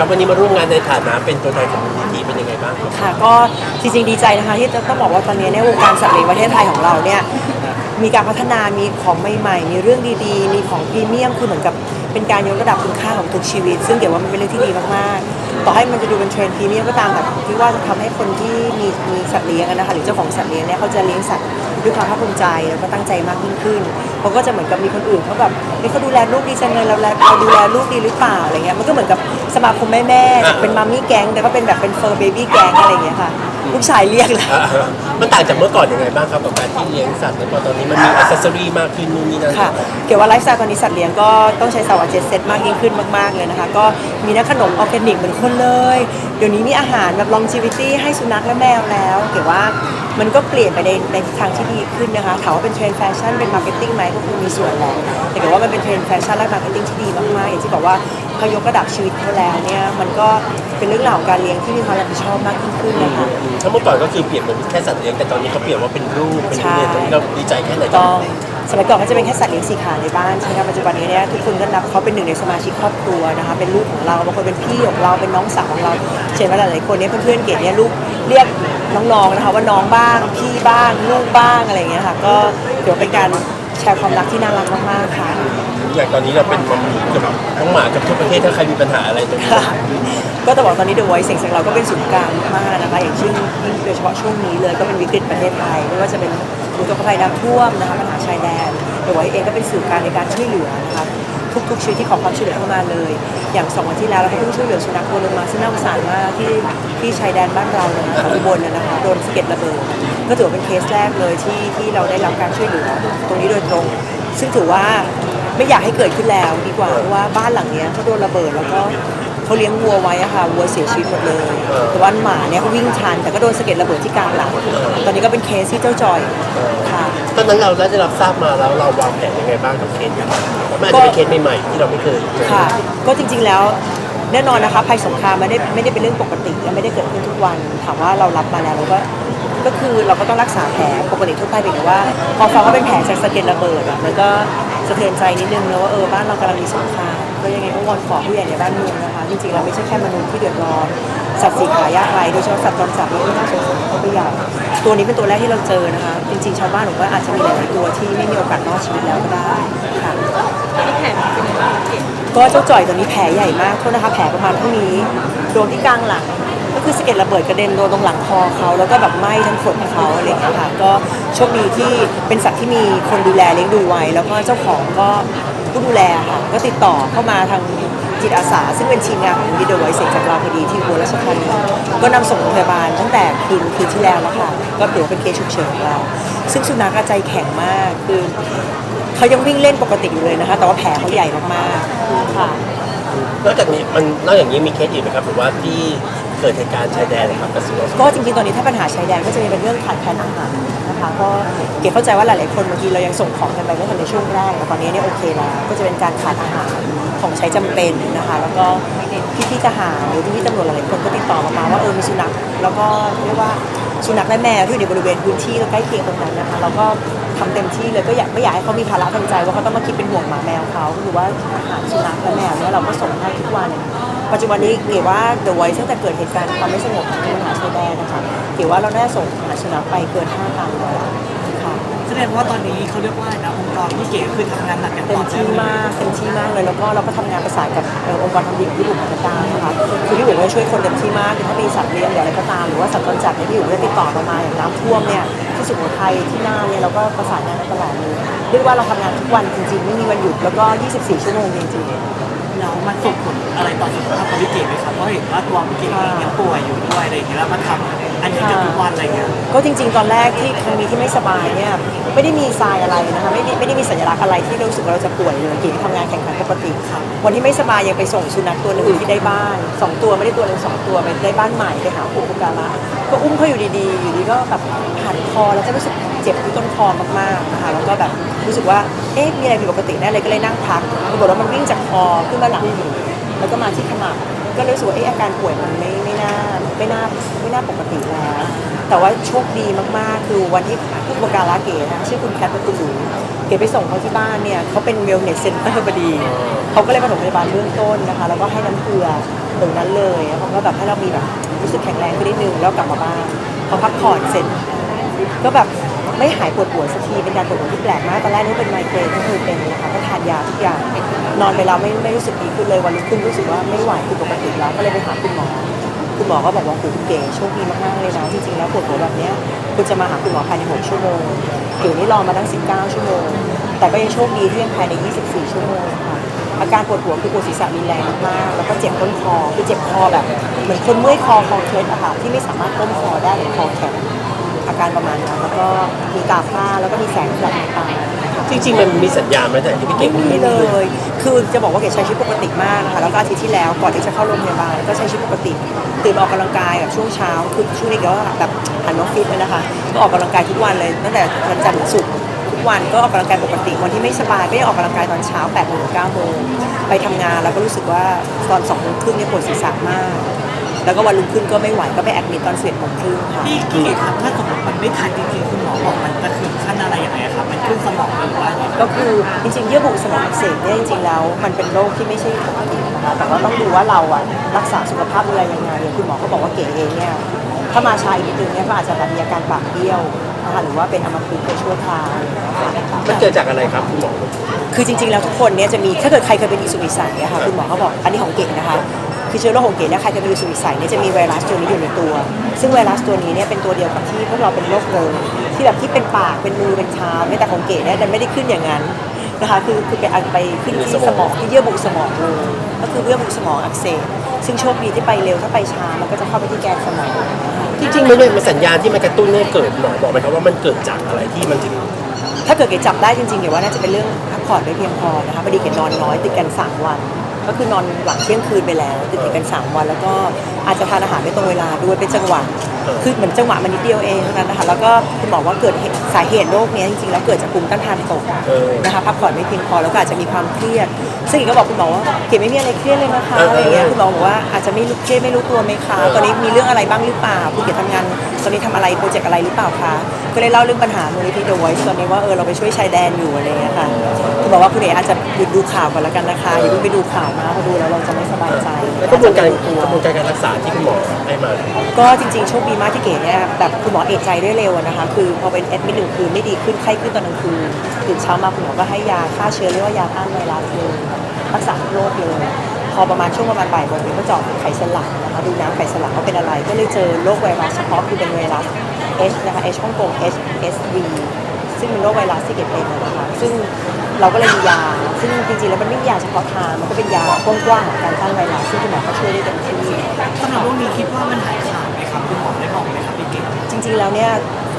ครับวันนี้มาร่วมงานในฐานะเป็นตัวแทนของมูลนิธิเป็นยังไงบ้างครับค่ะก็จริงๆดีใจนะคะที่ต้องบอกว่าตอนนี้เนี่ยวงการสัตว์เลี้ยงประเทศไทยของเราเนี่ยมีการพัฒนามีของใหม่ๆ มีเรื่องดีๆ มีของพรีเมียมคือเหมือนกับเป็นการยกระดับคุณค่าของทุกชีวิต ซึ่งเดี๋ยวว่ามันเป็นเรื่องที่ดีมากๆ ต่อให้มันจะดูเป็นเทรนด์พรีเมียมก็ตามแต่ที่ว่าจะทำให้คนที่มีมีสัตว์เลี้ยงอะนะคะหรือเจ้าของสัตว์เลี้ยงเนี่ยเขาจะเลี้ยงสัตว์ด้วยความภาคภูมิใจแล้วก็ตั้งใจมากยิ่งขึ้นเขาก็จะเหมือนกับมีคนอื่นเขาแบบเฮ้ยเขาดูแลลูกดีจังเลยเราแลเราดูแลลูกดีหรือเปล่าอะไรเงี้ยมันก็เหมือนกับสมาคมแม่ๆจากเป็นมัมมี่แก๊งแต่ก็เป็นแบบเป็นเฟอร์เบบี้แก๊งอะไรอย่างเงี้ยค่ะ ลูกชายเรียกเลยอ่ามันต่างจากเมื่อก่อนยังไงบ้างครับกับการที่เลี้ยงสัตว์ในพอตอนนี้มันมีอัซเซอรี่มากขึ้นนู่นนี่นั่นค่ะเกี่ยวว่าไลฟ์สไตล์ตอนนี้สัตว์เลี้ยงก็ต้องใช้สาวาเจ็ดเซตมากยิ่งขึ้นมากๆเลยนะคะ ก็มีนักขนมออร์แกนิกเหมือนคนเลย เดี๋ยวนี้มีอาหารแบบ longevity ให้สุนัขและแมวแล้ว เกี่ยวว่า มันก็เปลี่ยนไปในในทิศทางที่ดีขึ้นนะคะถามว่าเป็นเทรนด์แฟชั่นเป็นมาร์เก็ตติ้งไหมก็คงมีส่วนแหละแต่เกิดว่ามันเป็นเทรนด์แฟชั่นและมาร์เก็ตติ้งที่ดีมากๆอย่างที่บอกว่าเขายกระดับชีวิตเขาแล้วเนี่ยมันก็เป็นเรื่องราวของการเลี้ยงที่มีความรับผิดชอบมากยิ่งขึ้นนะคะ ถ้าเมื่อก่อนก็คือเปลี่ยนเป็นแค่สัตว์เลี้ยงแต่ตอนนี้เขาเปลี่ยนว่าเป็นลูกเป็นใช่เรียนตรงนี้เราดีใจแค่ไหนถูกต้องสมัยก่อนเขาจะเป็นแค่สัตว์เลี้ยงสี่ขาในบ้านใช่ไหมคะปัจจุบันนี้เนี่ยทุกคนก็นับเขาเป็นหนึ่งในสมาชิกครอบครัวนะคะเป็นลูกของเราบางคนเป็นพี่ของเราเป็นน้องสาวของเราเช่นว่าหลายๆคนเนี่ยเพื่อนๆเกดเนี่ยลูกเรียก น้องๆนะคะว่าน้องบ้าง พี่บ้างลูกบ้างอะไรอย่างเงี้ยค่ะ ก็เดี๋ยวเป็นการแชร์ความรักที่น่ารักมากๆค่ะ อย่างตอนนี้เราเป็นมัมมี่กับน้องหมากับทุกประเทศถ้าใครมีปัญหาอะไรตรงนี้ค่ะก็ต้องบอกตอนนี้ The Voice เสียงของเราก็เป็นศูนย์กลางมากนะคะ อย่างเช่นยิ่งโดยเฉพาะช่วงนี้เลยก็เป็นวิกฤตประเทศไทย ไม่ว่าจะเป็นอุทกภัยน้ำท่วมนะคะปัญหาชายแดน The Voice เองก็เป็นสื่อกลางในการช่วยเหลือนะคะ ทุกๆชีวิตที่ขอความช่วยเหลือเข้ามาเลย อย่างสองวันที่แล้วเราก็เพิ่งช่วยเหลือสุนัขตัวหนึงมาซึ่งน่าสงสารมากที่ที่ชายแดนบ้านเราเลยนะคะอุบลน่ยนะคะโดนสะเก็ดระเบิดก็ถือว่าเป็นเคสแรกเลยที่ที่เราได้รับการช่วยเหลือตรงนี้โดยตรง ซึ่งถือว่าไม่อยากให้เกิดขึ้นแล้วดีกว่าเพราะว่าบ้านหลังเนี้ยเขาโดนระเบิดแล้วก็ เขาเลี้ยงวัวไว้อะค่ะวัวเสียชีวิตหมดเลย แต่ว่าหมาเนี่ยเขาวิ่งชัน แต่ก็โดนสะเก็ดระเบิดที่กลางหลังตอนนี้ก็เป็นเคสที่เจ้าจอยค่ะ ตอนนั้นเราได้รับทราบมาแล้วเราวางแผนยังไงบ้างกับเคสนี้มันอาจจะเป็นเคสใหม่ๆที่เราไม่เคยเจอค่ะ ก็จริงๆแล้วแน่นอนนะคะภัยสงครามไม่ได้ไม่ได้เป็นเรื่องปกติและไม่ได้เกิดขึ้นทุกวันถามว่าเรารับมาแล้วเราก็ก็คือเราก็ต้องรักษาแผลปกติทั่วไปเพียงแต่ว่า พอฟังว่าเป็นแผลจากสะเก็ดระเบิดอะมันก็สะเทือนใจนิดนึงนะว่าเออบ้านเรากำลังมีสงคราม ก็ยังไงก็วอนขอผู้ใหญ่ในบ้านเมืองนะคะ จริงๆเราไม่ใช่แค่มนุษย์ที่เดือดร้อน สัตว์สีขายากไรโดยเฉพาะสัตว์จรจัดนี่ก็น่าสงสารเขาไปใหญ่ตัวนี้เป็นตัวแรกที่เราเจอนะคะ จริงๆชาวบ้านผมว่าอาจจะมีหลายๆตัวที่ไม่มีโอกาสรอดชีวิตแล้วก็ได้ค่ะก็เจ้าจ่อยตัวนี้แผลใหญ่มากโทษนะคะแผลประมาณเท่านี้โดนที่กลางหลังก็คือสะเก็ดระเบิดกระเด็นโดนตรงหลังคอเขาแล้วก็แบบไหม้ทั้งขนเขาอะไรอย่างเงี้ยค่ะก็โชคดีที่เป็นสัตว์ที่มีคนดูแลเลี้ยงดูไว้ แล้วก็เจ้าของก็ ผู้ดูแลค่ะก็ติดต่อเข้ามาทางจิตอาสา ซึ่งเป็นทีมงานของวิดีโอไวเสียงจากเราพอดีที่อุบัวราชธานีก็นำส่งโรงพยาบาลตั้งแต่คืนคืนที่แล้วแล้วค่ะก็ถือว่าเป็นเคสฉุกเฉินของเรา ซึ่งสุนัขอะใจแข็งมากคือเขายังวิ่งเล่นปกติอยู่เลยนะคะ แต่ว่าแผลเขาใหญ่มากๆค่ะนอกจากนี้มันนอกจากนี้มีเคสอื่นไหมครับหรือว่าที่ เกิดเหตุการณ์ชายแดนนะครับกระทรวงก็จริงๆ ตอนนี้ถ้าปัญหาชายแดนก็จะมีเป็นเรื่องขาดแคลนอาหารนะคะก็เก๋เข้าใจว่าหลายๆคนบางทีเรายังส่งของกันไปไม่ทันในช่วงแรกแต่ตอนนี้เนี่ยโอเคแล้วก็จะเป็นการขาดอาหารของใช้จำเป็นนะคะ แล้วก็พี่ๆทหารหรือพี่ๆตำรวจหลายๆคนก็ติดต่อมาว่าเออมีสุนัขแล้วก็เรียกว่าสุนัขและแมวที่อยู่ในบริเวณพื้นที่ใกล้เคียงตรงนั้นนะคะเราก็ทำเต็มที่เลยก็อยากไม่อยากให้เขามีภาระทางใจว่าเขาต้องมาคิดเป็นห่วงหมาแมวเขาก็คือว่าอาหารสุนัขและแมวเนี่ยเราก็ส่งให้ทุกวัน ปัจจุบันนี้เก๋ว่า The Voice ตั้งแต่เกิดเหตุการณ์ความไม่สงบของปัญหาชายแดนนะคะเก๋ว่าเราได้ส่งอาหารสุนัขไปเกิน5ตันแล้วค่ะแสดงว่าตอนนี้เขาเรียกว่านะองค์กรที่เก๋คือทำงานหนักกันเต็ต่มอเนื่ที่องมากเต็มที่มากเลยแล้วก็เราก็ทำงานประสานกับเอ่อองค์กรทำดีของพี่บุ๋มพันธการนะคะคือพี่บุ๋มก็ช่วยคนเต็มที่มากคือถ้ามีสัตว์เลี้ยงหรืออะไรก็ตามหรือว่าสัตว์จรจัดเนี่ยพี่บุ๋มก็ติดต่อเรามาอย่างน้ำท่วมเนี่ยที่สุโขทัยที่น่านเนี่ยเราก็ประสานงานกันตลอดเลยเรียกว่าเราทำงานทุกวันจริงๆไม่มีวันหยุดแล้วก็ 24 ชั่วโมงจริงๆแล้ว มันส่งผลอะไรต่อสุขภาพของพี่เก๋ไหมครับเพราะเห็นว่าตัวพี่เก๋เองยังป่วยอยู่ด้วยอะไรอย่างเงี้ยแล้วมาทำ อันนี้เกือบทุกวันอะไรเงี้ยก็จริง ๆ ตอนแรกที่ครั้งนี้ที่ไม่สบายเนี่ยไม่ได้มีทรายอะไรนะคะไม่ได้ไม่ได้มีสัญลักษณ์อะไรที่รู้สึกว่าเราจะป่วยเลยกินทำงานแข่งขันปกติวันที่ไม่สบายยังไปส่งสุนัขตัวหนึ่งที่ได้บ้านสองตัวไม่ได้ตัวหนึ่งสองตัวไปได้บ้านใหม่ไปหาอุปการะก็อุ้มเขาอยู่ดีๆอยู่ดีก็แบบหันคอแล้วก็รู้สึกเจ็บที่ต้นคอมากๆนะคะแล้วก็แบบรู้สึกว่าเอ๊ะมีอะไรผิดปกติแน่เลยก็เลยนั่งพักปรากฏว่ามันวิ่งจากคอขึ้นมาหลังหูแล้วก็มาที่ขมับ ก็เลยรู้สึกว่าเอ๊ะอาการป่วยมันไม่ไม่น่าไม่น่าไม่น่าปกติแล้ว แต่ว่าโชคดีมากๆ คือวันที่ผู้ประการะเก๋นะชื่อคุณแคทและคุณหนูเก๋ไปส่งเขาที่บ้านเนี่ยเขาเป็นเวลเนสเซ็นเตอร์พอดีเขาก็เลยมาถมพยาบาลเบื้องต้นนะคะ แล้วก็ให้น้ำเกลือตรงนั้นเลยเขาก็แบบให้เรามีแบบรู้สึกแข็งแรงขึ้นนิดนึงแล้วกลับมาบ้านพอพักผ่อนเสร็จก็แบบ ไม่หายปวดหัวสักทีเป็นการปวดหัวที่แปลกมากตอนแรกนึกเป็นไมเกรนก็เคยเป็นนะคะก็ทานยาทุกอย่างนอนไปแล้วไม่ไม่รู้สึกดีขึ้นเลยวันรุ่งขึ้นรู้สึกว่าไม่ไหวผิดปกติแล้วก็เลยไปหาคุณหมอ คุณหมอก็บอกว่าคุณเก๋โชคดีมากๆเลยนะจริงๆแล้วปวดหัวแบบเนี้ยคุณจะมาหาคุณหมอภายใน 6 ชั่วโมงเก๋นี่รอมาตั้ง 19 ชั่วโมง แต่ก็ยังโชคดีที่ยังภายใน 24 ชั่วโมงค่ะอาการปวดหัวคือปวดศีรษะมีแรงมากแล้วก็เจ็บต้นคอคือเจ็บคอแบบเหมือนคนเมื่อยคอคอเคล็ดอะค่ะที่ไม่สามารถก้มคอได้หรือคอแข็ง การประมาณนั้นแล้วก็มีตาพร่าแล้วก็มีแสงแสบในตาจริงๆมันมีสัญญาณไหมแต่ที่พี่เก่ไม่งมีเลย คือจะบอกว่าเกดใช้ชีวิตปกติมากนะคะแล้วก็อาทิตย์ที่แล้วก่อนที่จะเข้าโรงพยาบาลก็ใช้ชีวิตปกติ ตื่นมาออกกำลังกายแบบช่วงเช้าคือช่วงนี้ก็แบบหันมาฟิตเลยนะคะ ก็ออกกำลังกายทุกวันเลยตั้งแต่วันจันทร์ถึงศุกร์ทุกวันก็ออกกำลังกายปกติวันที่ไม่สบายก็ยังออกกำลังกายตอนเช้า8โมงถึง9โมงไปทำงานแล้วก็รู้สึกว่าตอน2โมงครึ่งเนี่ยปวดศีรษะมาก แล้วก็วันรุ่งขึ้นก็ไม่ไหวก็ไปแอดมิตตอน11โมงครึ่งค่ะ พี่เก๋ครับถ้าสมมติมันไม่ทันจริงๆคุณหมอบอกมันจะถึงขั้นอะไรยังไงครับ มันขึ้นสมองหรือว่าอะไรก็คือจริงๆเยื่อบุสมองอักเสบเนี่ยจริงๆแล้ว มันเป็นโรคที่ไม่ใช่ปกตินะคะแต่ว่าต้องดูว่าเราอะรักษาสุขภาพดูแลยังไงอย่างคุณหมอก็บอกว่าเก๋เองเนี่ยถ้ามาช้าอีกนิดนึงเนี่ยก็อาจจะแบบมีอาการปากเบี้ยวนะคะหรือว่าเป็นอัมพฤกษ์ไปชั่วคราวอะไรอย่างเงี้ยค่ะมันเกิดจากอะไรครับคุณหมอ คือจริงๆ แล้วทุกคนเนี่ยจะมีถ้าเกิดใครเคยเป็นอิสุกอิสัยอะค่ะคุณหมอเขาบอกอันนี้ของเก๋นะคะ คือเชื้อโรคของเก๋เนี่ยใครเคยเป็นอิสุกอิสัยเนี่ยจะมีไวรัสตัวนี้อยู่ในตัว ซึ่งไวรัสตัวนี้เนี่ยเป็นตัวเดียวกับที่พวกเราเป็นโรคเริมที่แบบที่เป็นปากเป็นมือเป็นเท้าเนี่ยแต่ของเก๋เนี่ยมันไม่ได้ขึ้นอย่างนั้นนะคะคือคือไปไปขึ้นที่สมองที่เยื่อบุสมองเลยก็คือเยื่อบุสมองอักเสบซึ่งโชคดีที่ไปเร็วถ้าไปช้ามันก็จะเข้าไปที่แกนสมองนะคะจริงๆมันเป็นสัญญาณที่มันกระตุ้นให้เกิดหมอบอกไหมครับว่ามันเกิดจากอะไรที่มันถึงถ้าเกิดเก๋จับได้จริงๆเก๋ว่าน่าจะเป็นเรื่องพักผ่อนไม่เพียงพอนะคะพอดีเก๋นอนน้อยติดกัน3วัน ก็คือนอนหลังเที่ยงคืนไปแล้วติดติดกัน 3 วัน แล้วก็อาจจะทานอาหารไม่ตรงเวลาด้วยเป็นจังหวะเออคือเหมือนจังหวะมันนิดเดียวเองเท่านั้นนะคะแล้วก็คุณหมอว่าเกิดเหตุสาเหตุโรคเนี้ยจริงๆแล้วเกิดจากภูมิต้านทานตกเออนะคะพักผ่อนไม่เพียงพอแล้วก็อาจจะมีความเครียด ซึ่งเก๋ก็บอกคุณหมอว่าเก๋ไม่มีอะไรเครียดเลยนะคะอะไรอย่างเงี้ยคุณหมอบอกว่าอาจจะไม่รู้เครียดไม่รู้ตัวไหมคะตอนนี้มีเรื่องอะไรบ้างหรือเปล่าคุณเก๋ทำงานตอนนี้ทำอะไรโปรเจกต์อะไรหรือเปล่าคะก็เลยเล่าเรื่องปัญหามูลนิธิเดอะไวท์ตอนนี้ว่าเออเราไปช่วยชายแดนอยู่อะไรอย่างเงี้ยค่ะคุณบอกว่าคุณเอ๋อาจจะหยุดดูข่าวก่อนแล้วกันนะคะอย่าเพิ่งไปดูข่าวมากเพราะดูแล้วเราจะไม่สบายใจแล้วกระบวนการอจจะไม่กระบวนการการรักษาที่คุณหมอให้มา ก็จริงๆโชคดีมากที่เก๋เนี่ยแบบคุณหมอเอกใจได้เร็วอะนะคะคือพอเป็นแอดมิดหนึ่งคืนไม่ดีขึ้นไข้ขึ้นตอนกลางคืนตื่นเช้ามาคุณหมอก็ให้ยาฆ่าเชื้อเรียกว่ายาต้านไวรัสเลยรักษาทุกโรคเลยพอประมาณช่วงประมาณบ่ายโมงเก๋ก็เจาะไขสันหลังนะคะดูน้ำไขสันหลังว่าเป็นอะไรก็เลยเจอโรคไวรัสเฉพาะคือเป็นไวรัส H นะคะ H ฮ่องกง H SV ซึ่งเป็นโรคไวรัสที่เก๋เป็นนะคะซึ่งเราก็เลยมียา ซึ่งจริงๆแล้วมันไม่มียาเฉพาะทางมันก็เป็นยากว้างๆของการต้านไวรัสซึ่งคุณหมอก็ช่วยได้เต็มที่สำหรับโรคนี้คิดว่ามันหายขาดไหมครับคุณหมอได้บอกไหมครับพี่เก๋จริง ๆแล้วเนี่ย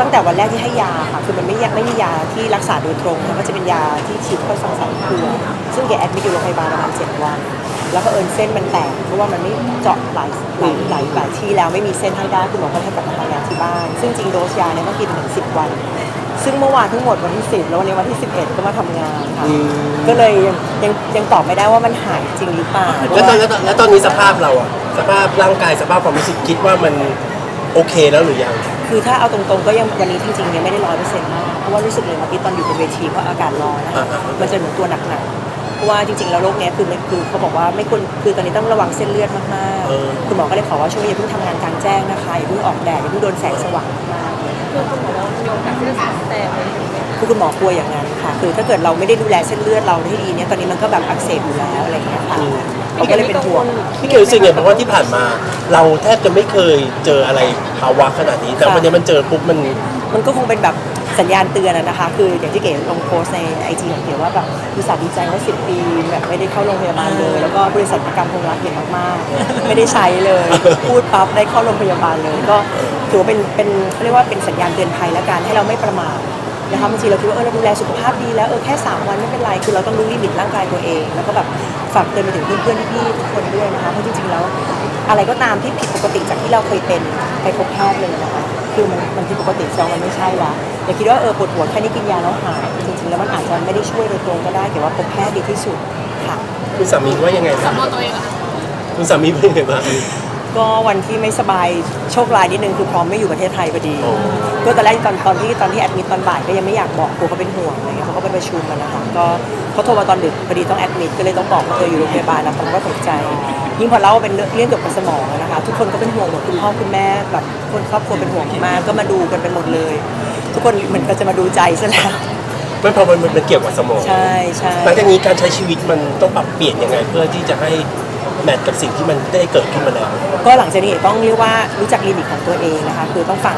ตั้งแต่วันแรกที่ให้ยาค่ะคือมันไม่ยาไม่มียาที่รักษาโดยตรงนะก็จะเป็นยาที่ฉีดเข้าทางสายเครือซึ่งแกแอดมิดอยู่โรงพยาบาลประมาณเจ็ดวันแล้วก็เอิญเส้นมันแตกเพราะว่ามันไม่เจาะหลายหลายหลายหลายที่แล้วไม่มีเส้นให้ได้คุณหมอก็ให้กลับมาทำงานที่บ้าน ซึ่งจริงโดสยาเนี่ยต้องกินถึงสิบวัน ซึ่งเมื่อวานทั้งหมดวันที่สิบแล้ววันนี้วันที่สิบเอ็ดก็มาทำงานค่ะ อืม ก็เลยยังยังยังตอบไม่ได้ว่ามันหายจริงหรือเปล่าแล้วตอนแล้วตอนแล้วตอนนี้สภาพเราอะสภาพร่างกายสภาพความรู้สึกคิดว่ามันโอเคแล้วหรือยัง คือถ้าเอาตรงๆก็ยังวันนี้จริงๆยังไม่ได้ร้อยเปอร์เซ็นต์มากเพราะว่ารู้สึกเลยเมื่อกี้ตอนอยู่บนเวทีเพราะอากาศร้อนนะคะอ่าๆมันจะเหมือนตัวหนักๆเพราะว่าจริงๆแล้วโรคเนี้ยคือมันคือเขาบอกว่าไม่ควรคือตอนนี้ต้องระวังเส้นเลือดมากเออๆคุณหมอก็เลยขอว่าช่วยอย่าเพิ่งทำงานกลางแจ้งนะคะอย่าเพิ่งออกแดดอย่าเพิ่งโดนแสงสว่างมากๆ คือคุณหมอว่ามีโอกาสที่จะแตกเลยถูกไหมคะคือคุณหมอกลัวอย่างนั้นค่ะ คือถ้าเกิดเราไม่ได้ดูแลเส้นเลือดเราให้ดีเนี่ยตอนนี้มันก็แบบอักเสบอยู่แล้วอะไรอย่างเงี้ยค่ะเขาก็เลยเป็นห่วงพี่เกลรู้สึกไงเพราะว่าที่ผ่านมา เราแทบจะไม่เคยเจออะไรภาวะขนาดนี้แต่ค่ะวันนี้มันเจอปุ๊บมันมันก็คงเป็นแบบสัญญาณเตือนอะนะคะ คืออย่างที่เก๋ลงโพสต์ในไอจีของเก๋ว่าแบบอุตส่าห์ดีใจว่าสิปีแบบไม่ได้เข้าโรงพยาบาลเลย แล้วก็บริษัทประกันคงรักเก๋มากๆ ไม่ได้ใช้เลย พูดปั๊บได้เข้าโรงพยาบาลเลย ก็ ถือว่าเป็นเป็นเขาเรียกว่าเป็นสัญญาณเตือนภัยแล้วกันให้เราไม่ประมาทนะคะบางทีเราคิดว่าเออเราดูแลสุขภาพดีแล้วเออแค่สามวันไม่เป็นไรคือเราต้องรู้ลิมิตร่างกายตัวเอง แล้วก็แบบฝากเตือนไปถึงเพื่อนๆพี่ๆทุกคนด้วยนะคะเพราะจริงๆแล้วอะไรก็ตามที่ผิดปกติจากที่เราเคยเป็นไปพบแพทย์เลยนะคะคือมันมันผิดปกติแสดงว่ามันไม่ใช่ละอย่าคิดว่าเออปวดหัวแค่นี้กินยาแล้วหายจริงๆแล้วมันอาจจะไม่ได้ช่วยโดยตรงก็ได้แต่ว่าพบแพทย์ดีที่สุดค่ะคุณสามีว่ายังไงบ้างสำรวจตัวเองเหรอคะคุณสามีเป็นยังไงบ้าง ก็วันที่ไม่สบายโชคร้ายนิดนึงคือพร้อมไม่อยู่ประเทศไทยพอดี ก็ตอนแรกตอนตอนที่ตอนที่แอดมิดตอนบ่ายก็ยังไม่อยากบอกกลัวเขาเป็นห่วงอะไรเงี้ยเขาก็ไปประชุมกันนะคะก็เขาโทรมาตอนดึกพอดีต้องแอดมิดก็เลยต้องบอกว่าเธออยู่โรงพยาบาลนะผมก็ตกใจยิ่งพอเล่าว่าเป็นเรื่องเรื่องเกี่ยวกับสมองอะนะคะทุกคนก็เป็นห่วงหมดคุณพ่อคุณแม่แบบคนครอบครัวเป็นห่วงมากก็มาดูกันเป็นหมดเลย ทุกคนเหมือนก็จะมาดูใจซะแล้ว ไม่พอมันมันมันเกี่ยวกับสมองใช่ใช่หลังจากนี้การใช้ชีวิตมันต้องปรับเปลี่ยนยังไง เพื่อที่จะให้แมทกับสิ่งที่มันได้เกิดขึ้นมาแล้ว ก็หลังจากนี้ต้องเรียกว่ารู้จักลิมิตของตัวเองนะคะคือต้องฟัง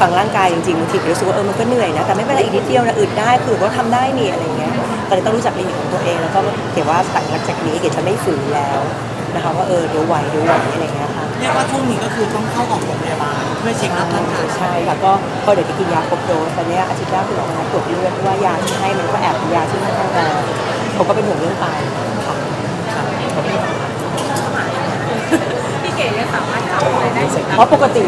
ฟังร่างกายจริงๆบางทีก็รู้สึกว่าเออมันก็เหนื่อยนะแต่ไม่เป็นไรอีกนิดเดียวนะอึดได้คือก็ทำได้นี่อะไรเงี้ยตอนนี้ต้องรู้จักลิมิตของตัวเองแล้วก็เก๋ว่าหลังจากนี้เก๋จะไม่ฝืนแล้วนะคะว่าเออเดี๋ยวไหวเดี๋ยวไหวอะไรเงี้ยค่ะ เรียกว่าช่วงนี้ก็คือต้องเข้าออกโรงพยาบาลเพื่อเช็คอัพร่างกายใช่ค่ะก็พอเดี๋ยวจะกินยาครบโดสตอนนี้อาทิตย์หน้าคุณหมอมาตรวจเลือดเพราะว่ายาที่ให้มันก็แอบเป็นยาที่ค่อนข้างแรงเขาก็เป็นห่วงเรื่องไตค่ะพี่เก๋เนี่ยสามารถเข้าไปได้เพราะปกติ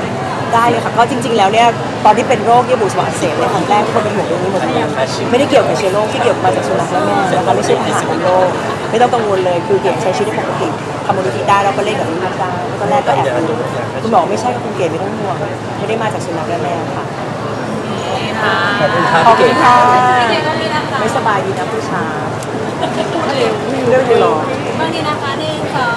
ได้เลยค่ะก็จริง ๆ แล้วเนี่ยตอนที่เป็นโรคเยื่อบุสมองอักเสบเนี่ยครั้งแรกคนเป็นห่วงเรื่องนี้หมดเลยไม่ได้เกี่ยวกับเชื้อโรคที่เกี่ยวมาจากสุนัขและแม่นะคะไม่ใช่อาหารของโรคไม่ต้องกังวลเลยคือเก๋ใช้ชีวิตปกติ ทำมูลนิธิได้เราก็เล่นกับลูกได้ตอนแรกก็แอบกลัวคุณบอกไม่ใช่ก็คุณเกศไม่ต้องห่วงไม่ได้มาจากสุนัขและแมวค่ะขอบคุณขอบคุณค่ะไม่สบายดีนะผู้ชายเรื่องเดียวบางทีนะคะหนึ่งสอง